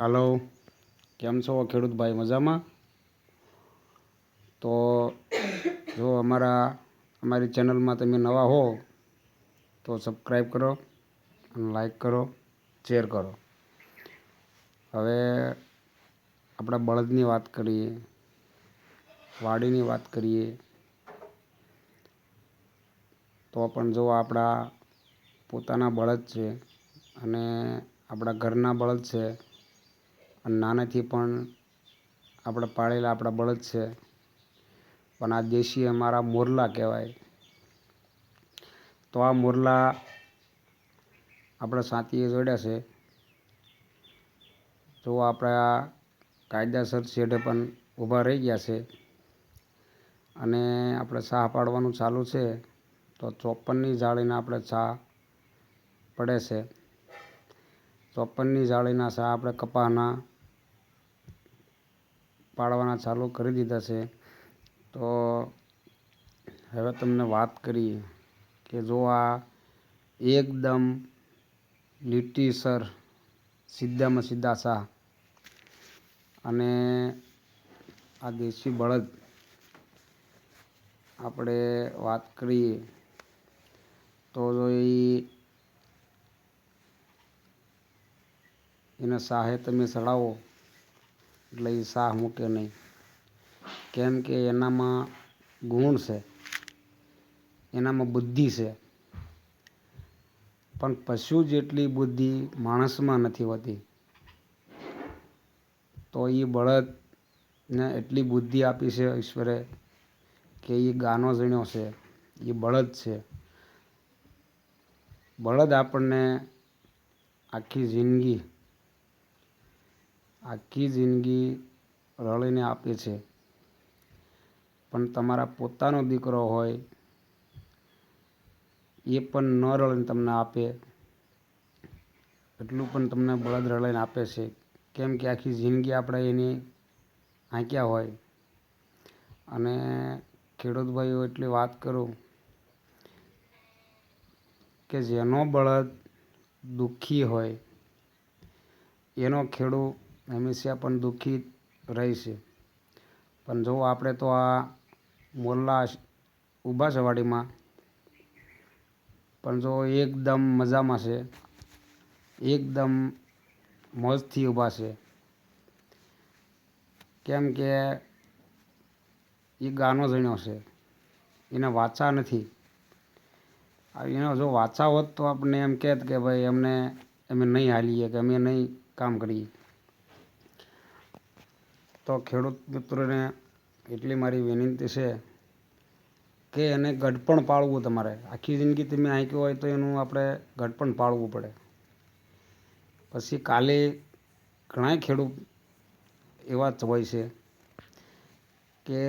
હાલો, કેમ છો ખેડૂત ભાઈ? મજામાં? તો જો અમારા, અમારી ચેનલમાં તમે નવા હો, તો સબસ્ક્રાઈબ કરો અને લાઈક કરો, શેર કરો. હવે આપણા બળદની વાત કરીએ, વાડીની વાત કરીએ, તો પણ જો આપણા પોતાના બળદ છે અને આપણા ઘરના બળદ છે અને નાનેથી પણ આપણે પાળેલા આપણા બળદ છે. પણ આ દેશી અમારા મોરલા કહેવાય. તો આ મોરલા આપણે સાતીએ જોડ્યા છે. જો આપણા કાયદેસર શેઢે પણ ઊભા રહી ગયા છે અને આપણે સાહ પાડવાનું ચાલુ છે, તો ચોપનની જાળીના આપણે છા પડે છે. ચોપનની જાળીના છા આપણે કપાના પાડવાના ચાલુ કરી દીધા છે. તો હવે તમને વાત કરીએ કે જો આ એકદમ લીટીસર સીધામાં સીધા શા અને આ દેશી બળદ આપણે વાત કરીએ તો જો એને શાહે તમે ચડાવો એટલે એ શાહ મૂકે નહીં. કેમ કે એનામાં ગુણ છે. એનામાં બુદ્ધિ છે. પણ પશુ જેટલી બુદ્ધિ માણસમાં નથી હોતી, તો એ બળદને એટલી બુદ્ધિ આપી છે ઈશ્વરે કે એ ગાનો જણ્યો છે. એ બળદ છે. બળદ આપણને આખી જિંદગી આખી જિંદગી રળીને આપે છે. પણ તમારા પોતાનો દીકરો હોય, એ પણ ન રળીને તમને આપે. એટલું પણ તમને બળદ રળીને આપે છે. કેમ કે આખી જિંદગી આપણે એની આંક્યા હોય. અને ખેડૂત ભાઈઓ, એટલી વાત કરું કે જેનો બળદ દુઃખી હોય, એનો ખેડૂત હંમેશા પણ દુઃખી રહેશે પણ જો આપણે તો આ મોરલા ઊભા છે વાડીમાં પણ જો એકદમ મજામાં છે, એકદમ મોજથી ઊભા છે. કેમ કે એ ગાનો જણ્યો છે, એને વાચા નથી. એનો જો વાચા હોત તો આપણને એમ કહેત કે ભાઈ અમને અમે નહીં હાલીએ, કે અમે નહીં કામ કરીએ. તો ખેડૂત મિત્રોને એટલી મારી વિનંતી છે કે એને ગઢપણ પાળવું તમારે. આખી જિંદગી તમે આંક્યું હોય તો એનું આપણે ગઢપણ પાળવું પડે. પછી કાલે ઘણા ખેડૂત એવા જ હોય છે કે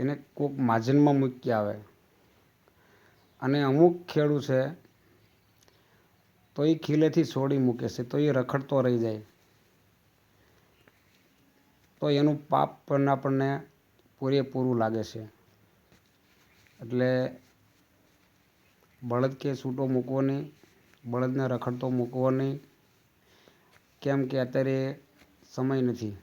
એને કોઈક માજનમાં મૂકી આવે. અને અમુક ખેડૂત છે તો એ ખીલેથી છોડી મૂકે છે, તો એ રખડતો રહી જાય. તો એનું પાપ પણ આપણને પૂરેપૂરું લાગે છે. એટલે બળદ કે છૂટો મૂકવો નહીં, બળદને રખડતો મૂકવો નહીં. કેમ કે અત્યારે સમય નથી.